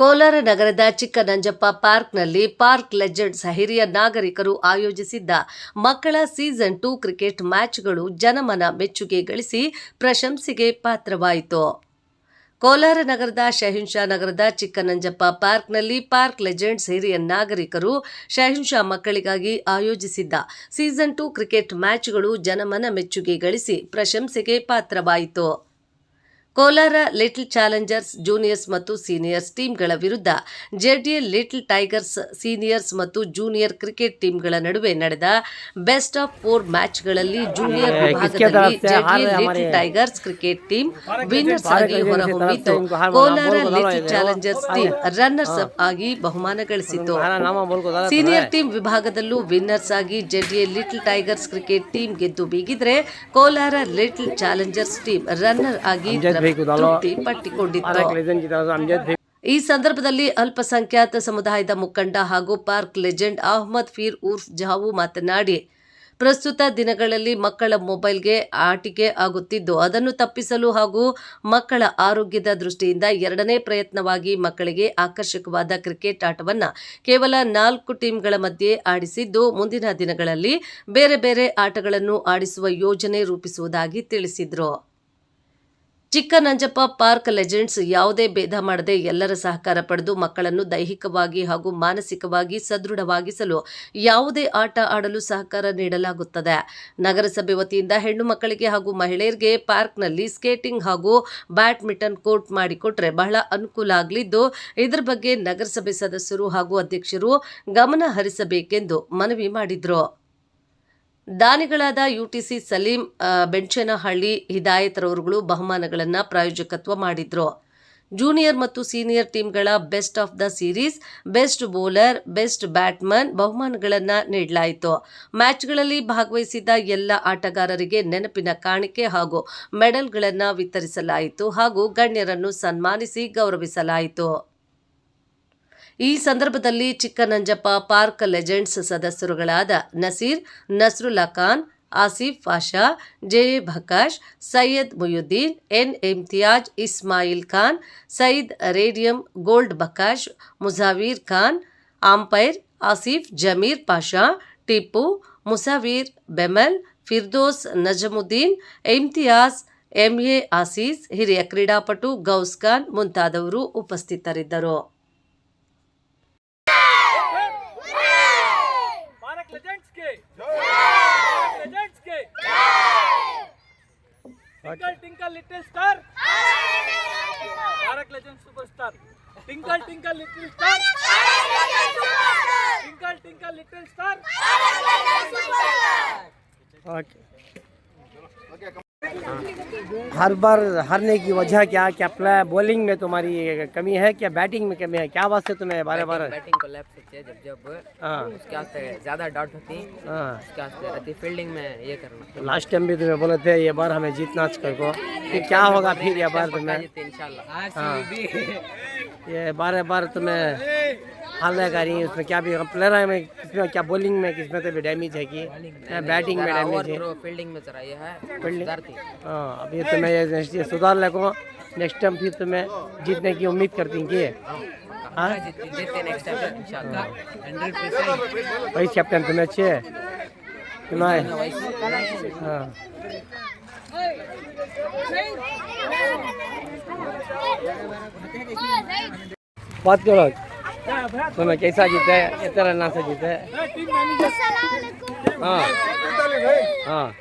ಕೋಲಾರ ನಗರದ ಚಿಕ್ಕನಂಜಪ್ಪ ಪಾರ್ಕ್ನಲ್ಲಿ park legends ಹಿರಿಯ ನಾಗರಿಕರು ಆಯೋಜಿಸಿದ್ದ ಮಕ್ಕಳ ಸೀಸನ್ ಟೂ ಕ್ರಿಕೆಟ್ ಮ್ಯಾಚ್ಗಳು ಜನಮನ ಮೆಚ್ಚುಗೆ ಗಳಿಸಿ ಪ್ರಶಂಸೆಗೆ ಪಾತ್ರವಾಯಿತು. ಕೋಲಾರ ನಗರದ ಶಹಿನ್ಶಾ ನಗರದ ಚಿಕ್ಕನಂಜಪ್ಪ ಪಾರ್ಕ್ನಲ್ಲಿ ಪಾರ್ಕ್ ಲೆಜೆಂಡ್ಸ್ ಹಿರಿಯ ನಾಗರಿಕರು ಶಹಿನ್ಶಾ ಮಕ್ಕಳಿಗಾಗಿ ಆಯೋಜಿಸಿದ್ದ ಸೀಸನ್ ಟೂ ಕ್ರಿಕೆಟ್ ಮ್ಯಾಚ್ಗಳು ಜನಮನ ಮೆಚ್ಚುಗೆ ಗಳಿಸಿ ಪ್ರಶಂಸೆಗೆ ಪಾತ್ರವಾಯಿತು. ಕೋಲಾರ ಲಿಟಲ್ ಚಾಲೆಂಜರ್ಸ್ ಜೂನಿಯರ್ಸ್ ಮತ್ತು ಸೀನಿಯರ್ಸ್ ಟೀಮ್ಗಳ ವಿರುದ್ಧ ಜೆಡಿಎಲ್ ಲಿಟಲ್ ಟೈಗರ್ಸ್ ಸೀನಿಯರ್ಸ್ ಮತ್ತು ಜೂನಿಯರ್ ಕ್ರಿಕೆಟ್ ಟೀಮ್ಗಳ ನಡುವೆ ನಡೆದ ಬೆಸ್ಟ್ ಆಫ್ ಫೋರ್ ಮ್ಯಾಚ್ಗಳಲ್ಲಿ ಜೂನಿಯರ್ ವಿಭಾಗದಲ್ಲಿ JDL little tigers cricket team winners ಆಗಿ ಹೊರಹೊಮ್ಮಿತು. Kolar little challengers team runners up ಆಗಿ ಬಹುಮಾನ ಗಳಿಸಿತು ಸೀನಿಯರ್ ಟೀಮ್ ವಿಭಾಗದಲ್ಲೂ ವಿನ್ನರ್ಸ್ ಆಗಿ JDL little tigers cricket team ಗೆದ್ದು ಬೀಗಿದ್ರೆ Kolar little challengers team runner ಆಗಿ ಈ ಸಂದರ್ಭದಲ್ಲಿ ಅಲ್ಪಸಂಖ್ಯಾತ ಸಮುದಾಯದ ಮುಖಂಡ ಹಾಗೂ ಪಾರ್ಕ್ ಲೆಜೆಂಡ್ ಅಹ್ಮದ್ ಫೀರ್ ಉರ್ಫ್ ಜಾವು ಮಾತನಾಡಿ ಪ್ರಸ್ತುತ ದಿನಗಳಲ್ಲಿ ಮಕ್ಕಳ ಮೊಬೈಲ್ಗೆ ಆಟಿಕೆ ಆಗುತ್ತಿದ್ದು ಅದನ್ನು ತಪ್ಪಿಸಲು ಹಾಗೂ ಮಕ್ಕಳ ಆರೋಗ್ಯದ ದೃಷ್ಟಿಯಿಂದ ಎರಡನೇ ಪ್ರಯತ್ನವಾಗಿ ಮಕ್ಕಳಿಗೆ ಆಕರ್ಷಕವಾದ ಕ್ರಿಕೆಟ್ ಆಟವನ್ನು ಕೇವಲ ನಾಲ್ಕು ಟೀಮ್ಗಳ ಮಧ್ಯೆ ಆಡಿಸಿದ್ದು ಮುಂದಿನ ದಿನಗಳಲ್ಲಿ ಬೇರೆ ಬೇರೆ ಆಟಗಳನ್ನು ಆಡಿಸುವ ಯೋಜನೆ ರೂಪಿಸುವುದಾಗಿ ತಿಳಿಸಿದರು. ಚಿಕ್ಕನಂಜಪ್ಪ ಪಾರ್ಕ್ ಲೆಜೆಂಡ್ಸ್ ಯಾವುದೇ ಭೇದ ಮಾಡದೆ ಎಲ್ಲರ ಸಹಕಾರ ಪಡೆದು ಮಕ್ಕಳನ್ನು ದೈಹಿಕವಾಗಿ ಹಾಗೂ ಮಾನಸಿಕವಾಗಿ ಸದೃಢವಾಗಿಸಲು ಯಾವುದೇ ಆಟ ಆಡಲು ಸಹಕಾರ ನೀಡಲಾಗುತ್ತದೆ. ನಗರಸಭೆ ವತಿಯಿಂದ ಹೆಣ್ಣು ಮಕ್ಕಳಿಗೆ ಹಾಗೂ ಮಹಿಳೆಯರಿಗೆ ಪಾರ್ಕ್ನಲ್ಲಿ ಸ್ಕೇಟಿಂಗ್ ಹಾಗೂ ಬ್ಯಾಡ್ಮಿಂಟನ್ ಕೋರ್ಟ್ ಮಾಡಿಕೊಟ್ರೆ ಬಹಳ ಅನುಕೂಲ ಆಗಲಿದ್ದು, ಇದರ ಬಗ್ಗೆ ನಗರಸಭೆ ಸದಸ್ಯರು ಹಾಗೂ ಅಧ್ಯಕ್ಷರು ಗಮನ ಹರಿಸಬೇಕೆಂದು ಮನವಿ ಮಾಡಿದರು. ದಾನಿಗಳಾದ ಯುಟಿಸಿ ಸಲೀಂ ಬೆಂಚೇನಹಳ್ಳಿ ಹಿದಾಯತ್ರವರುಗಳು ಬಹುಮಾನಗಳನ್ನು ಪ್ರಾಯೋಜಕತ್ವ ಮಾಡಿದ್ರು. ಜೂನಿಯರ್ ಮತ್ತು senior ಟೀಮ್ಗಳ best of the series, best bowler, best batman ಬಹುಮಾನಗಳನ್ನು ನೀಡಲಾಯಿತು. ಮ್ಯಾಚ್ಗಳಲ್ಲಿ ಭಾಗವಹಿಸಿದ ಎಲ್ಲ ಆಟಗಾರರಿಗೆ ನೆನಪಿನ ಕಾಣಿಕೆ ಹಾಗೂ ಮೆಡಲ್ಗಳನ್ನು ವಿತರಿಸಲಾಯಿತು ಹಾಗೂ ಗಣ್ಯರನ್ನು ಸನ್ಮಾನಿಸಿ ಗೌರವಿಸಲಾಯಿತು. ಈ ಸಂದರ್ಭದಲ್ಲಿ Chikkananjappa park legends ಸದಸ್ಯರುಗಳಾದ Naseer, Nasrullah Khan, Asif Pasha J Bakash, Syed Mohiuddin, N Imtiaz Ismail Khan, Syed radium gold Bakash Mujavir Khan, umpire, Asif, Zameer Pasha, Tipu, Musavir BEML, Firdous Najmuddin, Imtiaz MA Aziz, ಹಿರಿಯ ಕ್ರೀಡಾಪಟು Gauss Khan ಮುಂತಾದವರು ಉಪಸ್ಥಿತರಿದ್ದರು. Twinkle twinkle little star. Tarak legend super star. Twinkle twinkle little star. Twinkle twinkle little star. Okay. हर बार हारने की वजह क्या क्या प्ले बॉलिंग में तुम्हारी कमी है क्या बैटिंग में कमी है? क्या वास्ते तुम्हें बारे बार बैटिंग को लेफ़्ट से चाहिए जब जब हाँ। उसके वास्ते ज़्यादा डॉट होती हाँ। उसके वास्ते रहती फील्डिंग में ये करना। लास्ट टाइम भी तुम्हें बोले थे ये बार हमें जीतना चाहिए को। फिर क्या होगा फिर ये बार तुम्हें? हाँ। ये बार बार तुम्हें हारने का नहीं उसमें क्या भी प्लेयर में किसमें क्या बॉलिंग में किसमें तो भी डैमेज है कि बैटिंग में डैमेज है। फील्डिंग में जरा ये है सुधारती। हाँ अभी तुम्हें ये next ये सुधार लगो नेक्स्ट टाइम फिर तुम्हें जीतने की उम्मीद करती हूँ कि हाँ? जीते जीते नेक्स्ट टाइम इंशाल्लाह। वाइस कैप्टन तुम्हें अच्छे है। हाँ। बात करो तो मैं कैसा जीते इतना ना से जीते हाँ। हाँ।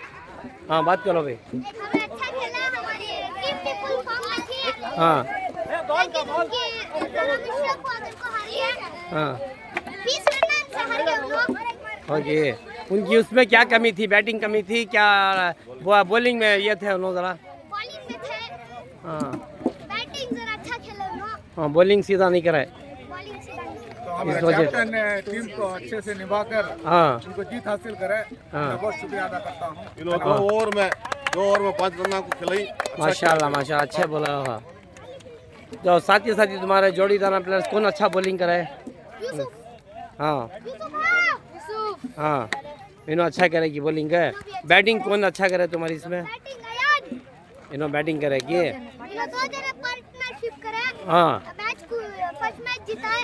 हाँ। बात करो भाई। हाँ हाँ। ओके। उनकी उसमें क्या कमी थी? बैटिंग कमी थी? क्या वो बॉलिंग में ये थे उन्होंने जरा? हाँ। हाँ बॉलिंग सीधा नहीं कराए। इस वजह ने टीम को अच्छे से निभाकर हाँ। उनको जीत हासिल करे हाँ। बहुत शुक्रिया अदा करता हूँ। इन्होंने दो ओवर में दो ओवर में पाँच रन को खिलाई। माशाल्लाह माशाल्लाह अच्छे बोला हाँ। जो साथी साथी तुम्हारे जोड़ीदार प्लेयर्स कौन अच्छा बॉलिंग यूसुफ हाँ। हाँ। इन्हों अच्छा करेगी बॉलिंग है बैटिंग कौन अच्छा करे तुम्हारी इसमें? बैटिंग इन्हों बैटिंग करेगी करे। हाँ। मैच को फ़र्स्ट मैच जीता है।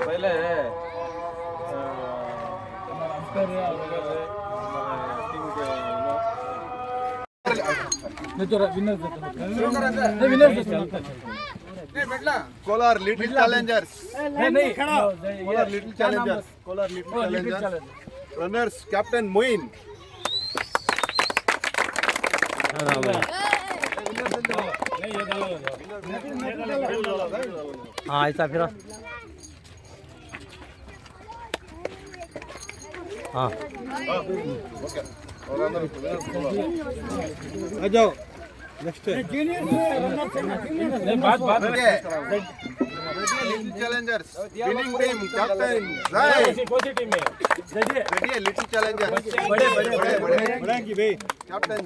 पहले Kolar little challengers Kolar little challengers Kolar little challengers runners captain Moin हाँ ऐसा फिर हाँ। आ जाओ। Next little challengers winning team captain Jai कौन सी टीम है जजिए रेडी लिटिल चैलेंजर्स बड़े बड़े बड़े बड़े की भाई कैप्टन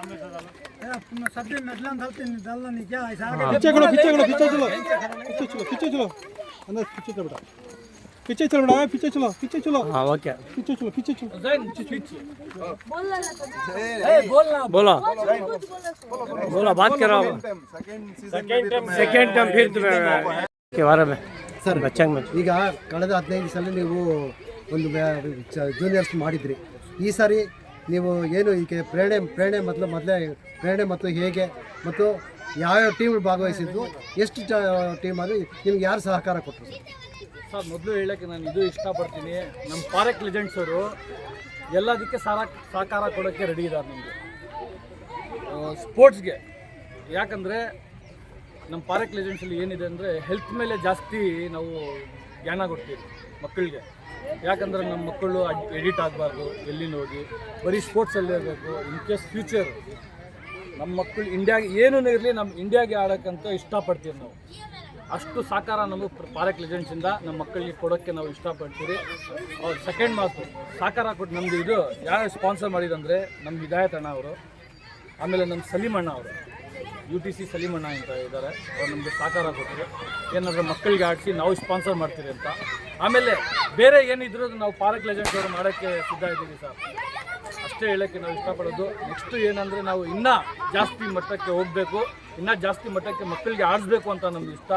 जैन हाँ यार आओ पीछे खड़ो पीछे खड़ो पीछे चलो पीछे चलो पीछे चलो अंदर पीछे चलो बेटा पीछे चलो बेटा पीछे चलो पीछे चलो हाँ ओके पीछे चलो पीछे चलो बोलना बोलो बोलो बात करो सेकंड सीजन सेकेंड टाइम फिर तुम्हें के बारे में ಸರ್ बच्चंग में ಈಗ ಕಳೆದ ಹದಿನೈದು ಸಲ ನೀವು ಒಂದು ಜೂನಿಯರ್ಸ್ ಮಾಡಿದ್ರಿ ಈ ಸಾರಿ ನೀವು ಏನು ಈಗ ಪ್ರೇರಣೆ ಪ್ರೇರಣೆ ಮೊದಲು, ಮೊದಲೇ ಪ್ರೇರಣೆ ಮತ್ತು ಹೇಗೆ ಮತ್ತು ಯಾವ್ಯಾವ ಟೀಮ್ ಭಾಗವಹಿಸಿದ್ದು ಎಷ್ಟು ಟೀಮ್ ಅದು ನಿಮ್ಗೆ ಯಾರು ಸಹಕಾರ ಕೊಟ್ಟರು ಸರ್, ಮೊದಲು ಹೇಳಕ್ಕೆ ನಾನು ಇದು ಇಷ್ಟಪಡ್ತೀನಿ, ನಮ್ಮ ಪಾರಕ್ ಲೆಜೆಂಡ್ಸ್ ಅವರು ಎಲ್ಲದಕ್ಕೆ ಸಹ ಸಹಕಾರ ಕೊಡೋಕ್ಕೆ ರೆಡಿ ಇದ್ದಾರೆ ನಮಗೆ. ಸ್ಪೋರ್ಟ್ಸ್ಗೆ ಯಾಕಂದರೆ ನಮ್ಮ ಪಾರಕ್ ಲೆಜೆಂಡ್ಸಲ್ಲಿ ಏನಿದೆ ಅಂದರೆ ಹೆಲ್ತ್ ಮೇಲೆ ಜಾಸ್ತಿ ನಾವು ಜ್ಞಾನ ಕೊಡ್ತೀವಿ ಮಕ್ಕಳಿಗೆ. ಯಾಕಂದರೆ ನಮ್ಮ ಮಕ್ಕಳು ಎಡಿಟ್ ಆಗಬಾರ್ದು ಎಲ್ಲಿನ ಹೋಗಿ? ಬರೀ ಸ್ಪೋರ್ಟ್ಸಲ್ಲೇ ಇರಬೇಕು ಇನ್ ಕೇಸ್ ಫ್ಯೂಚರ್ ನಮ್ಮ ಮಕ್ಕಳು ಇಂಡಿಯಾಗೆ ಏನೂ ಇರಲಿ, ನಮ್ಮ ಇಂಡಿಯಾಗೆ ಆಡೋಕ್ಕಂತ ಇಷ್ಟಪಡ್ತೀವಿ ನಾವು. ಅಷ್ಟು ಸಾಕಾರ ನಮಗೆ ಪಾರಕ್ ಲೆಜೆಂಡ್ಸಿಂದ ನಮ್ಮ ಮಕ್ಕಳಿಗೆ ಕೊಡೋಕ್ಕೆ ನಾವು ಇಷ್ಟಪಡ್ತೀವಿ. ಅವ್ರು ಸೆಕೆಂಡ್ ಮಾತು, ಸಾಕಾರ ಕೊಟ್ಟು ನಮ್ಮದು ಇದು, ಯಾರು ಸ್ಪಾನ್ಸರ್ ಮಾಡಿದಂದರೆ ನಮ್ಮ ವಿದಾಯತ್ ಅಣ್ಣ ಅವರು, ಆಮೇಲೆ ನಮ್ಮ ಸಲೀಮಣ್ಣ ಅವರು. ಯು ಟಿ ಸಿ ಸಲೀಮಣ್ಣ ಅಂತ ಇದ್ದಾರೆ, ಅವ್ರು ನಮಗೆ ಸಾಕಾರ ಕೊಟ್ಟರು ಏನಾದರೂ ಮಕ್ಕಳಿಗೆ ಆಡಿಸಿ ನಾವು ಸ್ಪಾನ್ಸರ್ ಮಾಡ್ತೀರಿ ಅಂತ. ಆಮೇಲೆ ಬೇರೆ ಏನಿದ್ರು ನಾವು ಪಾರಕ್ ಲೆಜೆಂಡ್ಸ್ ಅವರು ಮಾಡೋಕ್ಕೆ ಸಿದ್ಧ ಇದ್ದೀವಿ ಸರ್. ಅಷ್ಟೇ ಹೇಳೋಕ್ಕೆ ನಾವು ಇಷ್ಟಪಡೋದು. ನೆಕ್ಸ್ಟ್ ಏನಂದರೆ ನಾವು ಇನ್ನೂ ಜಾಸ್ತಿ ಮಟ್ಟಕ್ಕೆ ಹೋಗಬೇಕು. ಇನ್ನೂ ಜಾಸ್ತಿ ಮಟ್ಟಕ್ಕೆ ಮಕ್ಕಳಿಗೆ ಆಡಿಸ್ಬೇಕು ಅಂತ ನಮ್ಗೆ ಇಷ್ಟ.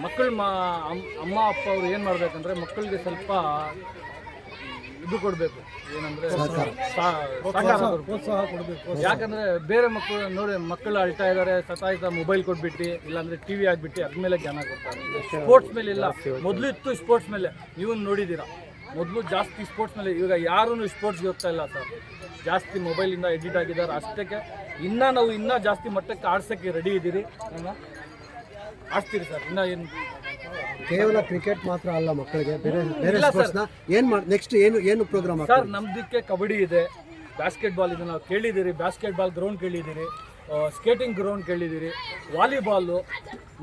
ಮಕ್ಕಳು ಮಾ ಅಮ್- ಅಮ್ಮ, ಅಪ್ಪ ಅವರು ಏನು ಮಾಡಬೇಕಂದ್ರೆ ಮಕ್ಕಳಿಗೆ ಸ್ವಲ್ಪ ಇದು ಕೊಡಬೇಕು. ಏನಂದ್ರೆ ಪ್ರೋತ್ಸಾಹ ಕೊಡಬೇಕು. ಯಾಕಂದ್ರೆ ಬೇರೆ ಮಕ್ಕಳು ನೋಡಿ ಮಕ್ಕಳು ಅಳ್ತಾ ಇದ್ದಾರೆ ಸತಾಯಿತ ಮೊಬೈಲ್ ಕೊಟ್ಬಿಟ್ಟು ಇಲ್ಲಾಂದ್ರೆ ಟಿವಿ ಆಗ್ಬಿಟ್ಟು ಅದ್ರ ಮೇಲೆ ಜ್ಞಾನ ಕೊಡ್ತಾರೆ. ಸ್ಪೋರ್ಟ್ಸ್ ಮೇಲೆ ಇಲ್ಲ. ಮೊದಲು ಇತ್ತು ಸ್ಪೋರ್ಟ್ಸ್ ಮೇಲೆ. ನೀವು ನೋಡಿದ್ದೀರಾ? ಮೊದಲು ಜಾಸ್ತಿ ಸ್ಪೋರ್ಟ್ಸ್ ಮೇಲೆ. ಇವಾಗ ಯಾರೂ ಸ್ಪೋರ್ಟ್ಸ್ಗೆ ಹೋಗ್ತಾ ಇಲ್ಲ ಸರ್ ಜಾಸ್ತಿ ಮೊಬೈಲಿಂದ ಎಡಿಟ್ ಆಗಿದ್ದಾರೆ. ಅಷ್ಟಕ್ಕೆ ಇನ್ನೂ ನಾವು ಇನ್ನೂ ಜಾಸ್ತಿ ಮಟ್ಟಕ್ಕೆ ಆಡ್ಸೋಕ್ಕೆ ರೆಡಿ ಇದ್ದೀರಿ? ಆಡ್ತೀರಿ ಸರ್ ಇನ್ನೂ ಏನು ಕೇವಲ ಕ್ರಿಕೆಟ್ ಮಾತ್ರ ಅಲ್ಲ ಮಕ್ಕಳಿಗೆ ಬೇರೆ ಬೇರೆ ಸ್ಪೋರ್ಟ್ಸ್ನ ಏನು ಮಾಡಿ ನೆಕ್ಸ್ಟ್ ಏನು ಏನು ಪ್ರೋಗ್ರಾಮ್ ಸರ್ ನಮ್ದಕ್ಕೆ ಕಬಡ್ಡಿ ಇದೆ. ಬ್ಯಾಸ್ಕೆಟ್ ಬಾಲ್ ಇದೆ ನಾವು ಕೇಳಿದ್ದೀರಿ. ಬ್ಯಾಸ್ಕೆಟ್ ಬಾಲ್ ಗ್ರೌಂಡ್ ಕೇಳಿದ್ದೀರಿ ಸ್ಕೇಟಿಂಗ್ ಗ್ರೌಂಡ್ ಕೇಳಿದ್ದೀರಿ. ವಾಲಿಬಾಲು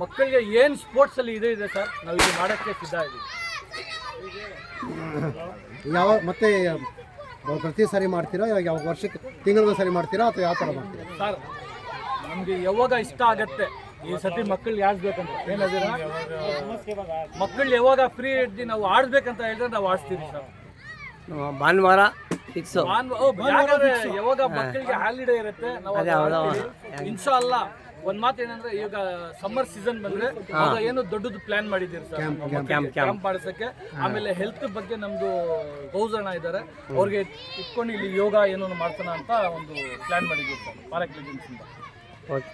ಮಕ್ಕಳಿಗೆ ಏನು ಸ್ಪೋರ್ಟ್ಸಲ್ಲಿ ಇದೆ ಇದೆ ಸರ್ ನಾವು ಇದು ಮಾಡೋಕ್ಕೆ ಸಿದ್ಧ ಇದ್ದೀವಿ. ಯಾವ ಮತ್ತೆ ಪ್ರತಿ ಸಾರಿ ಮಾಡ್ತೀರಾ? ಇವಾಗ ಯಾವ ವರ್ಷಕ್ಕೆ ತಿಂಗಳಿಗೊಂದು ಸರಿ ಮಾಡ್ತೀರಾ ಅಥವಾ ಯಾವ ಥರ ಮಾಡ್ತೀರಾ? ಸರ್ ನಮಗೆ ಯಾವಾಗ ಇಷ್ಟ ಆಗತ್ತೆ ಈ ಸತಿ ಮಕ್ಕಳು ಆಡ್ಬೇಕಂತ ಏನಾದಿರ ಮಕ್ಕಳು ಯಾವಾಗ ಫ್ರೀ ಇದ್ದು ನಾವು ಆಡ್ಬೇಕಂತ ಹೇಳಿದ್ರೆ ನಾವು ಆಡಿಸ್ತೀವಿ ಸರ್. ಭಾನುವಾರ ಫಿಕ್ಸ್ ಯಾವಾಗ ಮಕ್ಕಳಿಗೆ ಹಾಲಿಡೇ ಇರುತ್ತೆ ನಾವು ಅದೇ ಇನ್ಶಾ ಅಲ್ಲ ಒಂದ್ ಮಾತು ಏನಂದ್ರೆ ಈಗ ಸಮ್ಮರ್ ಸೀಸನ್ ಬಂದ್ರೆ ಏನು ದೊಡ್ಡದು ಪ್ಲಾನ್ ಮಾಡಿದ್ದೀರಿ ಸರ್ ಕ್ಯಾಂಪ್, ಕ್ಯಾಂಪ್ ಮಾಡಿಸಕ್ಕೆ ಆಮೇಲೆ ಹೆಲ್ತ್ ಬಗ್ಗೆ ನಮ್ದು ಗೌಸಣ್ಣ ಇದ್ದಾರೆ ಅವ್ರಿಗೆ ಇಟ್ಕೊಂಡು ಇಲ್ಲಿ ಯೋಗ ಏನೋ ಮಾಡ್ತಾನ ಅಂತ ಒಂದು ಪ್ಲಾನ್ ಮಾಡಿದ್ದೀವಿ ಸರ್ ಪಾರಕ್ ಲೆಜೆಂಡ್ಸ್ ಇಂದ. ಓಕೆ